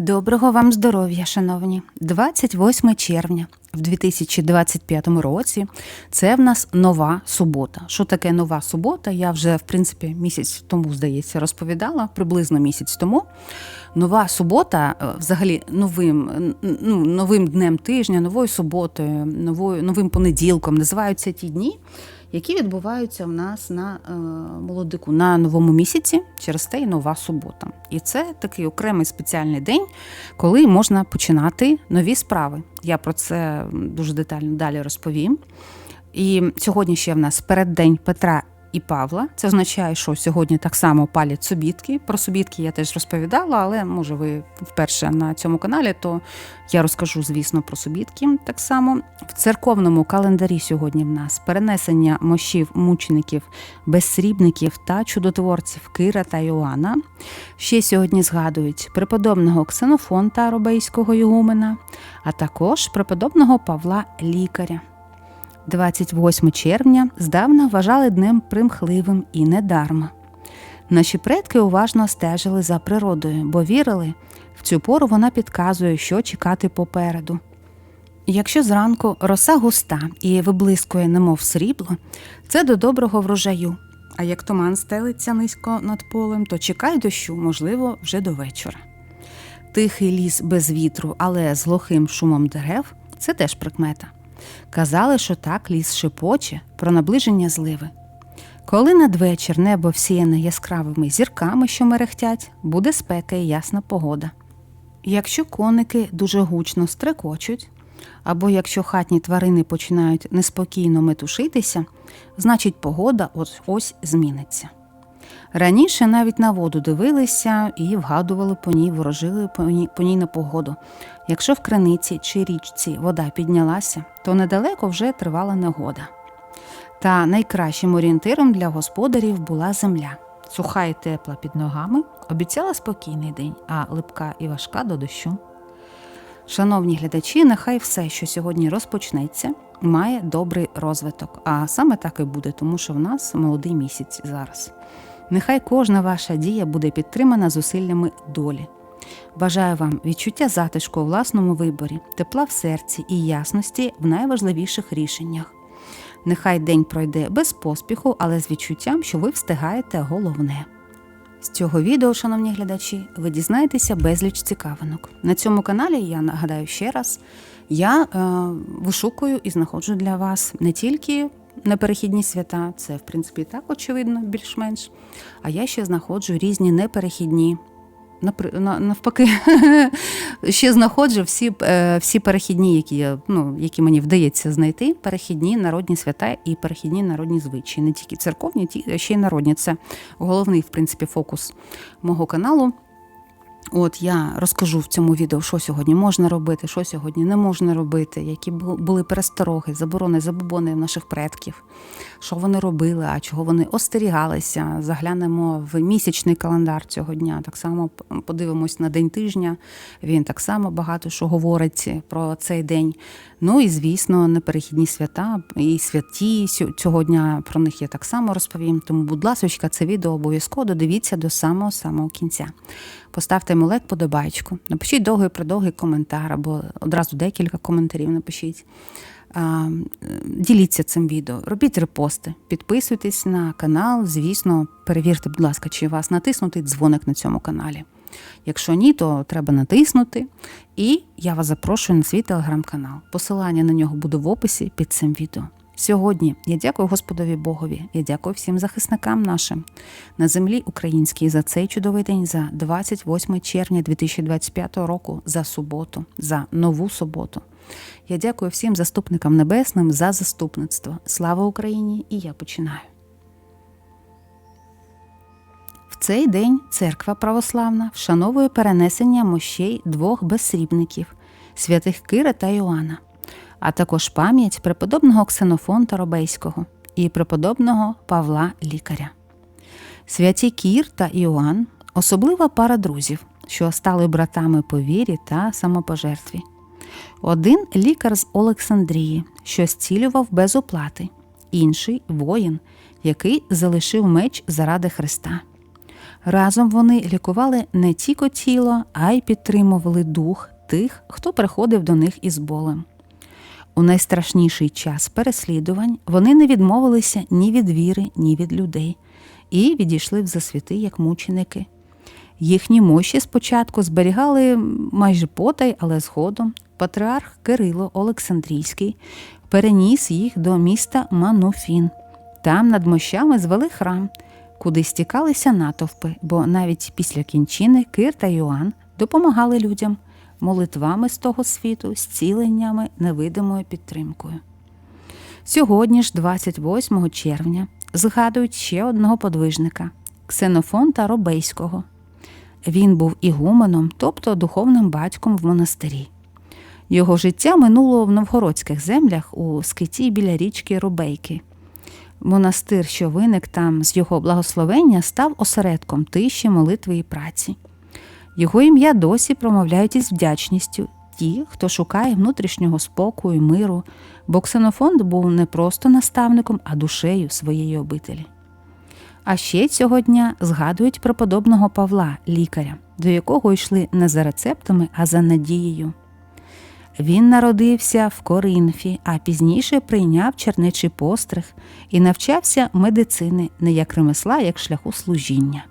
Доброго вам здоров'я, шановні! 28 червня в 2025 році це в нас нова субота. Що таке нова субота? Я вже, в принципі, місяць тому, здається, розповідала, приблизно місяць тому. Нова субота, е, взагалі, новим, ну, новим днем тижня, новою суботою, новою, новим понеділком називаються ті дні, які відбуваються в нас на е, молодику на новому місяці, через те і нова субота. І це такий окремий спеціальний день, коли можна починати нові справи. Я про це дуже детально далі розповім. І сьогодні ще в нас переддень Петра і Павла. Це означає, що сьогодні так само палять субітки. Про субітки я теж розповідала, але може ви вперше на цьому каналі, то я розкажу, звісно, про субітки. Так само в церковному календарі сьогодні в нас перенесення мощів мучеників, безсрібників та чудотворців Кира та Йоанна. Ще сьогодні згадують преподобного Ксенофонта Робейського Ігумена, а також преподобного Павла Лікаря. 28 червня здавна вважали днем примхливим і недарма. Наші предки уважно стежили за природою, бо вірили, в цю пору вона підказує, що чекати попереду. Якщо зранку роса густа і виблискує, немов срібло, це до доброго врожаю. А як туман стелиться низько над полем, то чекай дощу, можливо, вже до вечора. Тихий ліс без вітру, але з глухим шумом дерев це теж прикмета. Казали, що так ліс шепоче про наближення зливи. Коли надвечір небо всіяне яскравими зірками, що мерехтять, буде спека і ясна погода. Якщо коники дуже гучно стрекочуть, або якщо хатні тварини починають неспокійно метушитися, значить погода ось ось зміниться. Раніше навіть на воду дивилися і вгадували по ній, ворожили по ній, по ній на погоду. Якщо в криниці чи річці вода піднялася, то недалеко вже тривала негода. Та найкращим орієнтиром для господарів була земля. Суха і тепла під ногами обіцяла спокійний день, а липка і важка до дощу. Шановні глядачі, нехай все, що сьогодні розпочнеться, має добрий розвиток. А саме так і буде, тому що в нас молодий місяць зараз. Нехай кожна ваша дія буде підтримана зусиллями долі. Бажаю вам відчуття затишку у власному виборі, тепла в серці і ясності в найважливіших рішеннях. Нехай день пройде без поспіху, але з відчуттям, що ви встигаєте головне. З цього відео, шановні глядачі, ви дізнаєтеся безліч цікавинок. На цьому каналі я нагадаю ще раз: я е, вишукую і знаходжу для вас не тільки неперехідні свята, це в принципі так очевидно, більш-менш. А я ще знаходжу різні неперехідні. Навпаки, ще знаходжу всі, е, всі перехідні, які, я, ну, які мені вдається знайти, перехідні народні свята і перехідні народні звичаї. Не тільки церковні, а ще й народні. Це головний, в принципі, фокус мого каналу. От я розкажу в цьому відео, що сьогодні можна робити, що сьогодні не можна робити, які були перестороги, заборони, забобони наших предків, що вони робили, а чого вони остерігалися. Заглянемо в місячний календар цього дня. Так само подивимось на день тижня. Він так само багато що говорить про цей день. Ну і звісно, неперехідні свята і святі цього дня про них я так само розповім. Тому, будь ласка, це відео обов'язково додивіться до самого самого кінця. Поставте йому лайк, подобайку, напишіть довгий продовгий коментар або одразу декілька коментарів напишіть. Е, Діліться цим відео, робіть репости, підписуйтесь на канал. Звісно, перевірте, будь ласка, чи вас натиснутий дзвоник на цьому каналі. Якщо ні, то треба натиснути. І я вас запрошую на свій телеграм-канал. Посилання на нього буде в описі під цим відео. Сьогодні я дякую Господові Богові. Я дякую всім захисникам нашим на землі українській за цей чудовий день, за 28 червня 2025 року, за суботу, за нову суботу. Я дякую всім заступникам небесним за заступництво. Слава Україні! І я починаю. В цей день церква православна вшановує перенесення мощей двох безсрібників святих Кира та Йоанна, а також пам'ять преподобного Ксенофонта Робейського і преподобного Павла Лікаря. Святі Кір та Іоанн особлива пара друзів, що стали братами по вірі та самопожертві. Один лікар з Олександрії, що зцілював без оплати, інший воїн, який залишив меч заради Христа. Разом вони лікували не тільки тіло, а й підтримували дух тих, хто приходив до них із болем. У найстрашніший час переслідувань вони не відмовилися ні від віри, ні від людей і відійшли в засвіти як мученики. Їхні мощі спочатку зберігали майже потай, але згодом патріарх Кирило Олександрійський переніс їх до міста Мануфін. Там над мощами звели храм, куди стікалися натовпи, бо навіть після кінчини Кир та Йоанн допомагали людям молитвами з того світу, зціленнями, невидимою підтримкою. Сьогодні ж, 28 червня, згадують ще одного подвижника Ксенофонта Робейського. Він був ігуменом, тобто духовним батьком в монастирі. Його життя минуло в новгородських землях у скиті біля річки Робейки. Монастир, що виник там з його благословення, став осередком тиші, молитви і праці. Його ім'я досі промовляють із вдячністю ті, хто шукає внутрішнього спокою, миру, бо Ксенофонд був не просто наставником, а душею своєї обителі. А ще цього дня згадують преподобного Павла, лікаря, до якого йшли не за рецептами, а за надією. Він народився в Коринфі, а пізніше прийняв чернечий постриг і навчався медицини не як ремесла, як шляху служіння.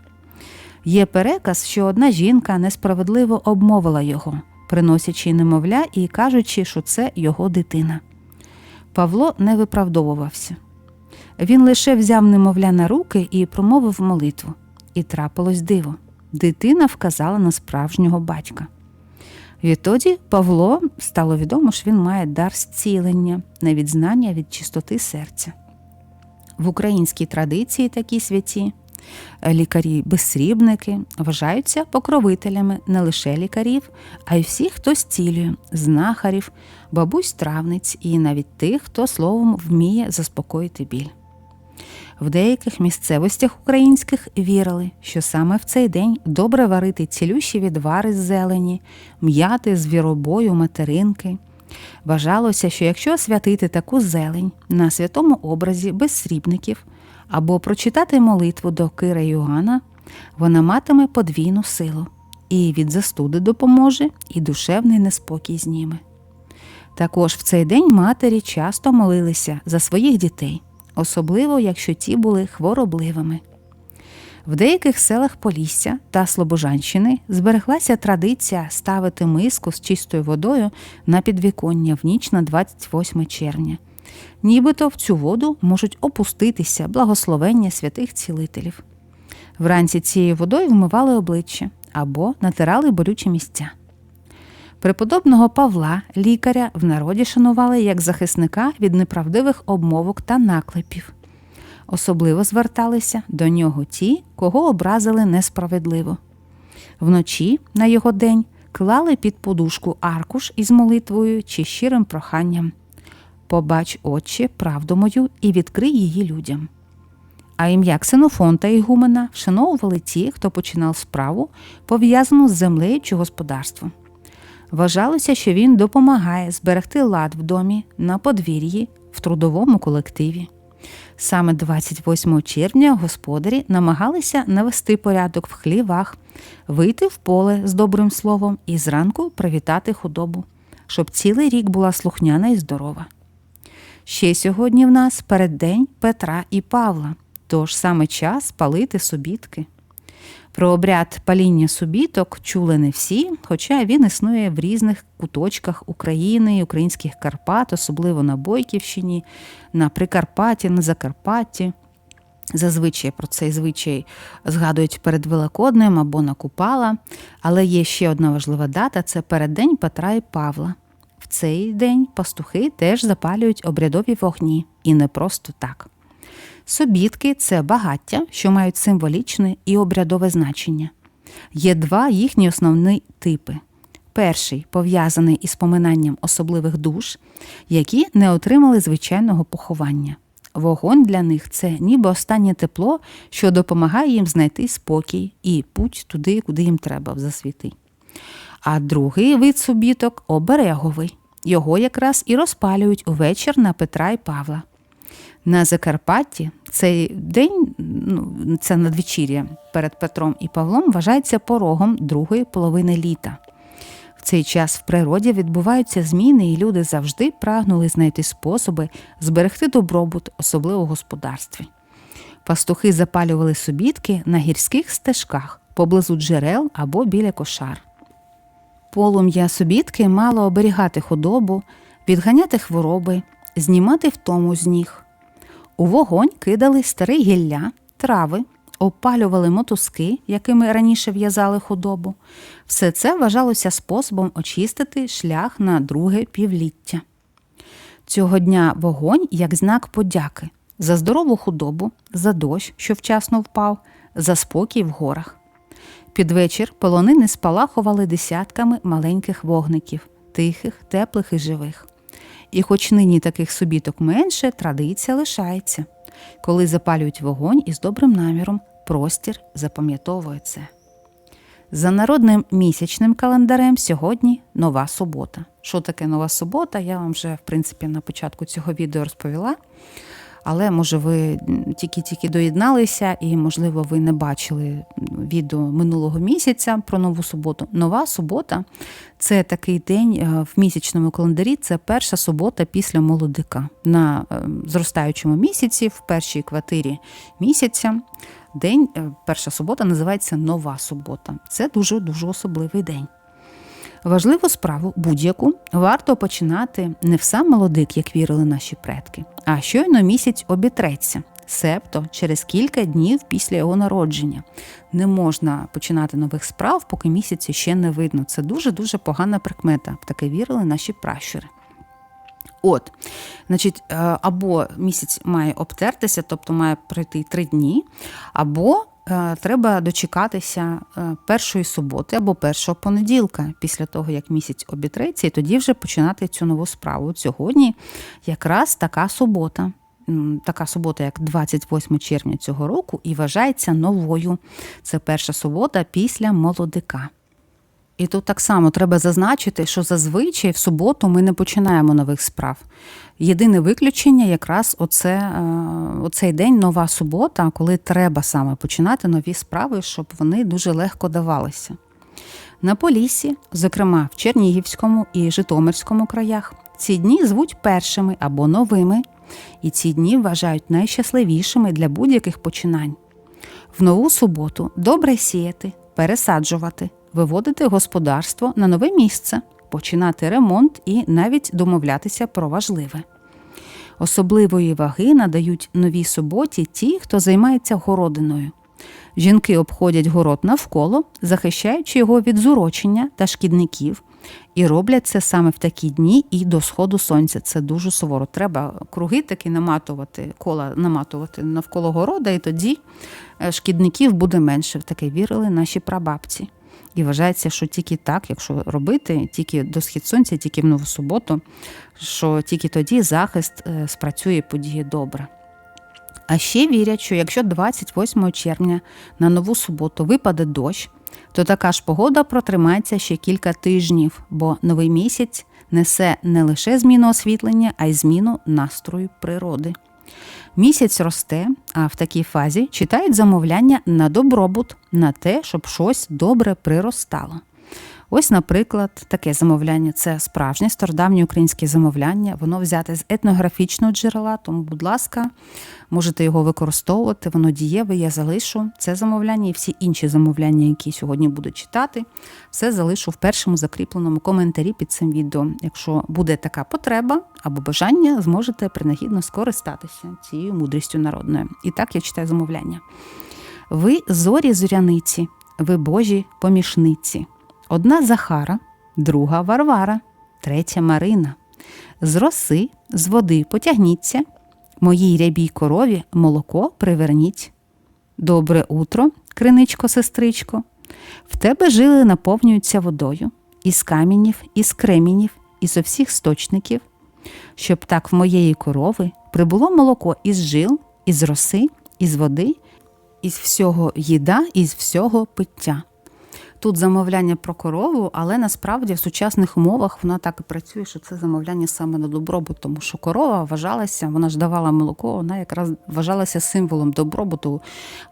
Є переказ, що одна жінка несправедливо обмовила його, приносячи немовля і кажучи, що це його дитина. Павло не виправдовувався. Він лише взяв немовля на руки і промовив молитву. І трапилось диво. Дитина вказала на справжнього батька. Відтоді Павло стало відомо, що він має дар зцілення, не від знання, від чистоти серця. В українській традиції такі святі лікарі-безсрібники вважаються покровителями не лише лікарів, а й всіх, хто зцілює, знахарів, бабусь травниць і навіть тих, хто словом вміє заспокоїти біль. В деяких місцевостях українських вірили, що саме в цей день добре варити цілющі відвари з зелені, м'яти з віробою материнки. Вважалося, що якщо святити таку зелень на святому образі без срібників або прочитати молитву до Кира Йоанна, вона матиме подвійну силу і від застуди допоможе, і душевний неспокій зніме. Також в цей день матері часто молилися за своїх дітей особливо якщо ті були хворобливими. В деяких селах Полісся та Слобожанщини збереглася традиція ставити миску з чистою водою на підвіконня в ніч на 28 червня. Нібито в цю воду можуть опуститися благословення святих цілителів. Вранці цією водою вмивали обличчя або натирали болючі місця. Преподобного Павла, лікаря, в народі шанували як захисника від неправдивих обмовок та наклепів. Особливо зверталися до нього ті, кого образили несправедливо. Вночі, на його день, клали під подушку аркуш із молитвою чи щирим проханням Побач, Отче, правду мою і відкрий її людям. А ім'я Ксенофонта Ігумена вшановували ті, хто починав справу, пов'язану з землею чи господарством. Вважалося, що він допомагає зберегти лад в домі, на подвір'ї, в трудовому колективі. Саме 28 червня господарі намагалися навести порядок в хлівах, вийти в поле з добрим словом і зранку привітати худобу, щоб цілий рік була слухняна і здорова. Ще сьогодні в нас переддень Петра і Павла, тож саме час палити собітки. Про обряд паління субіток чули не всі, хоча він існує в різних куточках України, українських Карпат, особливо на Бойківщині, на Прикарпатті, на Закарпатті. Зазвичай про цей звичай згадують перед Великоднем або на Купала. Але є ще одна важлива дата це переддень Петра і Павла. В цей день пастухи теж запалюють обрядові вогні, і не просто так. Собітки це багаття, що мають символічне і обрядове значення. Є два їхні основні типи. Перший пов'язаний із поминанням особливих душ, які не отримали звичайного поховання. Вогонь для них це ніби останнє тепло, що допомагає їм знайти спокій і путь туди, куди їм треба в засвіти. А другий вид собіток обереговий. Його якраз і розпалюють увечір на Петра і Павла. На Закарпатті цей день, ну, це надвечір'я перед Петром і Павлом, вважається порогом другої половини літа. В цей час в природі відбуваються зміни, і люди завжди прагнули знайти способи зберегти добробут, особливо в господарстві. Пастухи запалювали собітки на гірських стежках поблизу джерел або біля кошар. Полум'я собітки мало оберігати худобу, відганяти хвороби, знімати втому з ніг. У вогонь кидали старе гілля, трави, опалювали мотузки, якими раніше в'язали худобу. Все це вважалося способом очистити шлях на друге півліття. Цього дня вогонь як знак подяки за здорову худобу, за дощ, що вчасно впав, за спокій в горах. Під вечір полонини спалахували десятками маленьких вогників, тихих, теплих і живих. І хоч нині таких собіток менше, традиція лишається. Коли запалюють вогонь із добрим наміром, простір запам'ятовує це. За народним місячним календарем сьогодні нова субота. Що таке нова субота? Я вам вже, в принципі, на початку цього відео розповіла. Але може ви тільки-тільки доєдналися, і, можливо, ви не бачили відео минулого місяця про нову суботу. Нова субота це такий день е, в місячному календарі. Це перша субота після молодика на е, зростаючому місяці, в першій квартирі місяця. День, е, перша субота, називається Нова субота. Це дуже дуже особливий день. Важливу справу будь-яку варто починати не в сам молодик, як вірили наші предки, а щойно місяць обітреться, себто через кілька днів після його народження. Не можна починати нових справ, поки місяці ще не видно. Це дуже дуже погана прикмета. Таке вірили наші пращури. От, значить, е, або місяць має обтертися, тобто має пройти три дні, або треба дочекатися е, першої суботи або першого понеділка після того, як місяць обітреться, і тоді вже починати цю нову справу. От Сьогодні якраз така субота. Така субота, як 28 червня цього року, і вважається новою. Це перша субота після молодика. І тут так само треба зазначити, що зазвичай в суботу ми не починаємо нових справ. Єдине виключення якраз оце, е, оцей день, нова субота, коли треба саме починати нові справи, щоб вони дуже легко давалися. На Поліссі, зокрема в Чернігівському і Житомирському краях, ці дні звуть першими або новими, і ці дні вважають найщасливішими для будь-яких починань. В нову суботу добре сіяти, пересаджувати, виводити господарство на нове місце, починати ремонт і навіть домовлятися про важливе. Особливої ваги надають новій суботі ті, хто займається городиною. Жінки обходять город навколо, захищаючи його від зурочення та шкідників, і роблять це саме в такі дні і до сходу сонця. Це дуже суворо. Треба круги таки наматувати, кола наматувати навколо города, і тоді е, шкідників буде менше. В таке вірили наші прабабці. І вважається, що тільки так, якщо робити, тільки до схід сонця, тільки в нову суботу, що тільки тоді захист е, спрацює події добре. А ще вірять, що якщо 28 червня на нову суботу випаде дощ, то така ж погода протримається ще кілька тижнів, бо новий місяць несе не лише зміну освітлення, а й зміну настрою природи. Місяць росте, а в такій фазі читають замовляння на добробут, на те, щоб щось добре приростало. Ось, наприклад, таке замовляння це справжнє стародавнє українське замовляння. Воно взяте з етнографічного джерела, тому, будь ласка, можете його використовувати, воно дієве, я залишу це замовляння і всі інші замовляння, які сьогодні буду читати, все залишу в першому закріпленому коментарі під цим відео. Якщо буде така потреба або бажання, зможете принагідно скористатися цією мудрістю народною. І так я читаю замовляння. Ви зорі зоряниці, ви божі помішниці. Одна Захара, друга Варвара, третя Марина. З роси, з води потягніться, моїй рябій корові молоко приверніть. Добре утро, криничко, сестричко, в тебе жили наповнюються водою, із камінів, із кремінів, із всіх сточників, щоб так в моєї корови прибуло молоко із жил, із роси, із води, із всього їда, із всього пиття. Тут замовляння про корову, але насправді в сучасних умовах вона так і працює, що це замовляння саме на добробут, тому що корова вважалася, вона ж давала молоко, вона якраз вважалася символом добробуту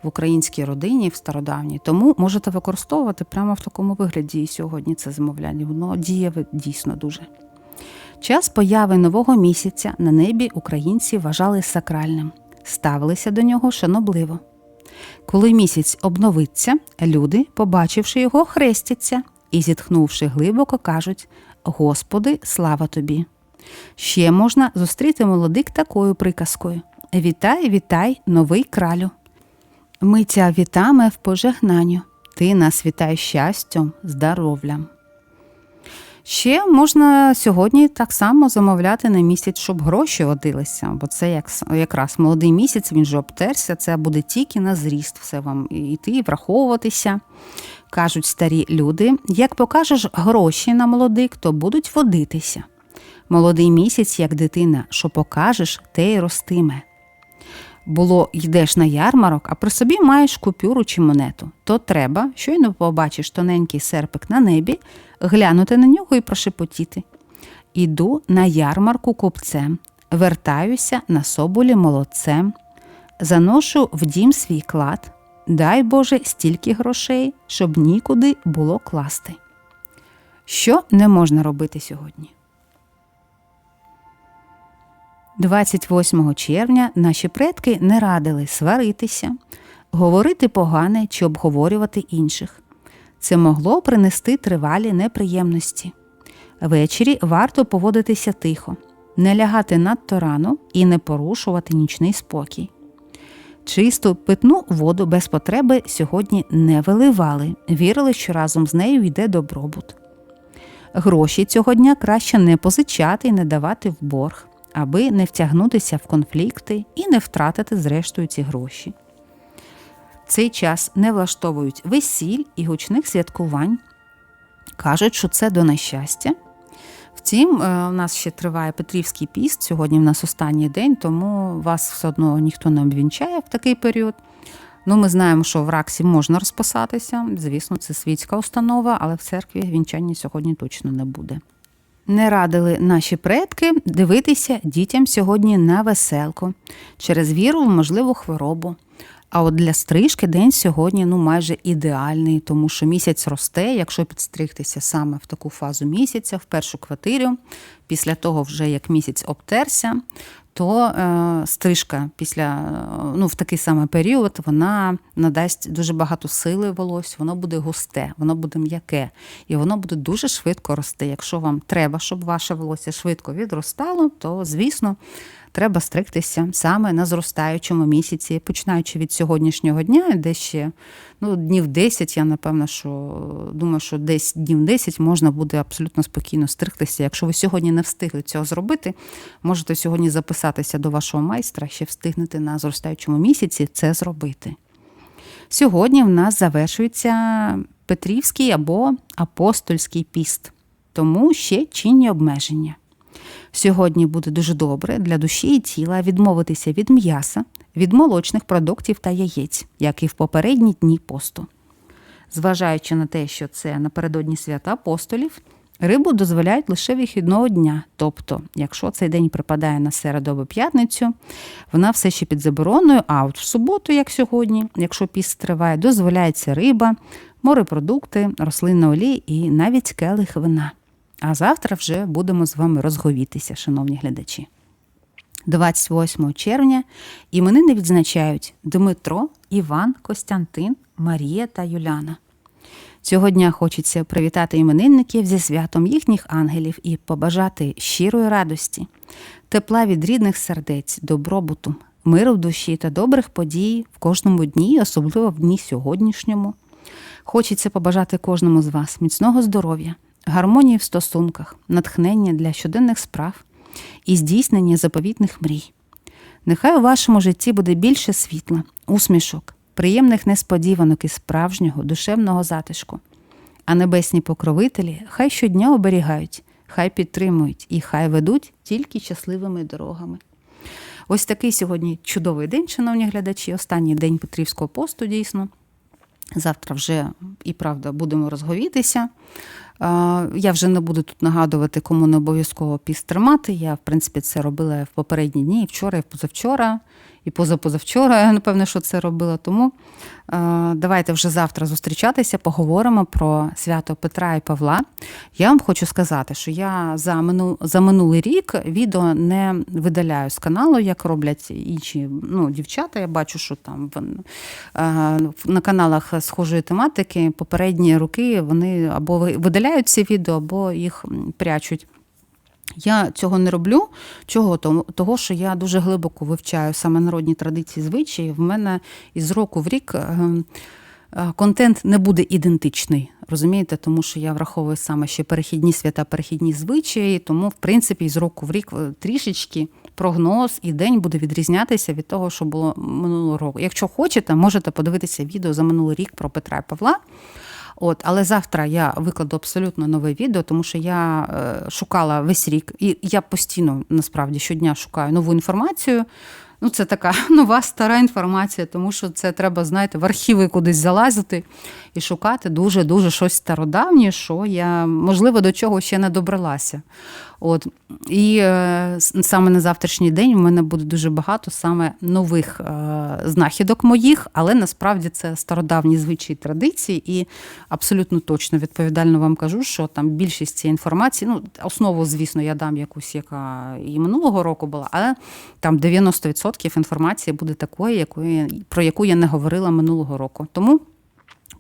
в українській родині в стародавній. Тому можете використовувати прямо в такому вигляді і сьогодні це замовляння. Воно дієве дійсно дуже. Час появи нового місяця на небі українці вважали сакральним, ставилися до нього шанобливо. Коли місяць обновиться, люди, побачивши його, хрестяться і, зітхнувши глибоко, кажуть: Господи, слава тобі! Ще можна зустріти молодик такою приказкою: Вітай, вітай, новий кралю! Ми тя вітаме в пожегнанню, ти нас вітай щастям, здоров'ям. Ще можна сьогодні так само замовляти на місяць, щоб гроші водилися, бо це як, якраз молодий місяць, він же обтерся, це буде тільки на зріст, все вам йти, враховуватися. Кажуть старі люди: як покажеш гроші на молодик, то будуть водитися. Молодий місяць, як дитина, що покажеш, те й ростиме. Було йдеш на ярмарок, а при собі маєш купюру чи монету, то треба, щойно побачиш тоненький серпик на небі, глянути на нього і прошепотіти. Іду на ярмарку купцем, вертаюся на соболі молодцем, заношу в дім свій клад, дай Боже стільки грошей, щоб нікуди було класти. Що не можна робити сьогодні? 28 червня наші предки не радили сваритися, говорити погане чи обговорювати інших. Це могло принести тривалі неприємності. Ввечері варто поводитися тихо, не лягати надто рано і не порушувати нічний спокій. Чисту питну воду без потреби сьогодні не виливали, вірили, що разом з нею йде добробут. Гроші цього дня краще не позичати і не давати в борг, аби не втягнутися в конфлікти і не втратити зрештою ці гроші цей час не влаштовують весіль і гучних святкувань. Кажуть, що це до нещастя. Втім, е, у нас ще триває Петрівський піст. Сьогодні в нас останній день, тому вас все одно ніхто не обвінчає в такий період. Ну, Ми знаємо, що в Раксі можна розписатися. Звісно, це світська установа, але в церкві вінчання сьогодні точно не буде. Не радили наші предки дивитися дітям сьогодні на веселку через віру в можливу хворобу. А от для стрижки день сьогодні ну майже ідеальний, тому що місяць росте, якщо підстригтися саме в таку фазу місяця, в першу квартиру, після того, вже як місяць обтерся, то е, стрижка після ну в такий самий період вона надасть дуже багато сили волосся, воно буде густе, воно буде м'яке, і воно буде дуже швидко рости. Якщо вам треба, щоб ваше волосся швидко відростало, то звісно треба стригтися саме на зростаючому місяці, починаючи від сьогоднішнього дня, де ще ну, днів 10, я напевно, що думаю, що десь днів 10 можна буде абсолютно спокійно стригтися. Якщо ви сьогодні не встигли цього зробити, можете сьогодні записатися до вашого майстра, ще встигнете на зростаючому місяці це зробити. Сьогодні в нас завершується Петрівський або апостольський піст, тому ще чинні обмеження. Сьогодні буде дуже добре для душі і тіла відмовитися від м'яса, від молочних продуктів та яєць, як і в попередні дні посту. Зважаючи на те, що це напередодні свята апостолів, рибу дозволяють лише вихідного дня. Тобто, якщо цей день припадає на середу або п'ятницю, вона все ще під забороною, а от в суботу, як сьогодні, якщо піст триває, дозволяється риба, морепродукти, рослинна олія і навіть келих вина. А завтра вже будемо з вами розговітися, шановні глядачі. 28 червня іменини відзначають Дмитро, Іван, Костянтин, Марія та Юляна. Цього дня хочеться привітати іменинників зі святом їхніх ангелів і побажати щирої радості, тепла від рідних сердець, добробуту, миру в душі та добрих подій в кожному дні, особливо в дні сьогоднішньому. Хочеться побажати кожному з вас міцного здоров'я гармонії в стосунках, натхнення для щоденних справ і здійснення заповітних мрій. Нехай у вашому житті буде більше світла, усмішок, приємних несподіванок і справжнього душевного затишку. А небесні покровителі хай щодня оберігають, хай підтримують і хай ведуть тільки щасливими дорогами. Ось такий сьогодні чудовий день, шановні глядачі, останній день Петрівського посту дійсно. Завтра вже і правда будемо розговітися. Я вже не буду тут нагадувати, кому не обов'язково піст тримати. Я, в принципі, це робила в попередні дні, і вчора, і позавчора, і позапозавчора, я напевне, що це робила. Тому е, давайте вже завтра зустрічатися, поговоримо про свято Петра і Павла. Я вам хочу сказати, що я за, мину, за минулий рік відео не видаляю з каналу, як роблять інші ну, дівчата. Я бачу, що там е, на каналах схожої тематики попередні роки вони або ви- видаляють ці відео, або їх прячуть. Я цього не роблю. Чого? Того, що я дуже глибоко вивчаю саме народні традиції звичаї. В мене із року в рік е, е, контент не буде ідентичний. Розумієте, тому що я враховую саме ще перехідні свята, перехідні звичаї, тому, в принципі, з року в рік е, трішечки прогноз і день буде відрізнятися від того, що було минулого року. Якщо хочете, можете подивитися відео за минулий рік про Петра і Павла. От, але завтра я викладу абсолютно нове відео, тому що я е, шукала весь рік, і я постійно насправді щодня шукаю нову інформацію. Ну, це така нова стара інформація, тому що це треба, знаєте, в архіви кудись залазити і шукати дуже-дуже щось стародавнє, що я, можливо, до чого ще не добралася. От. І е, саме на завтрашній день в мене буде дуже багато саме нових е, знахідок моїх, але насправді це стародавні звичаї традиції, і абсолютно точно відповідально вам кажу, що там більшість цієї інформації, ну, основу, звісно, я дам якусь, яка і минулого року була, але там 90% інформації буде такої, якої, про яку я не говорила минулого року. Тому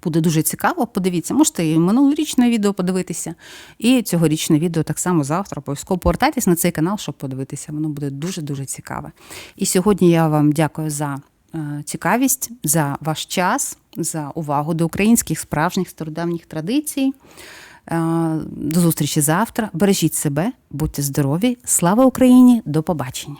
Буде дуже цікаво. Подивіться, можете і минулорічне відео подивитися, і цьогорічне відео так само завтра. Обов'язково повертайтесь на цей канал, щоб подивитися. Воно буде дуже-дуже цікаве. І сьогодні я вам дякую за е, цікавість, за ваш час, за увагу до українських справжніх стародавніх традицій. Е, До зустрічі завтра. Бережіть себе, будьте здорові. Слава Україні! До побачення!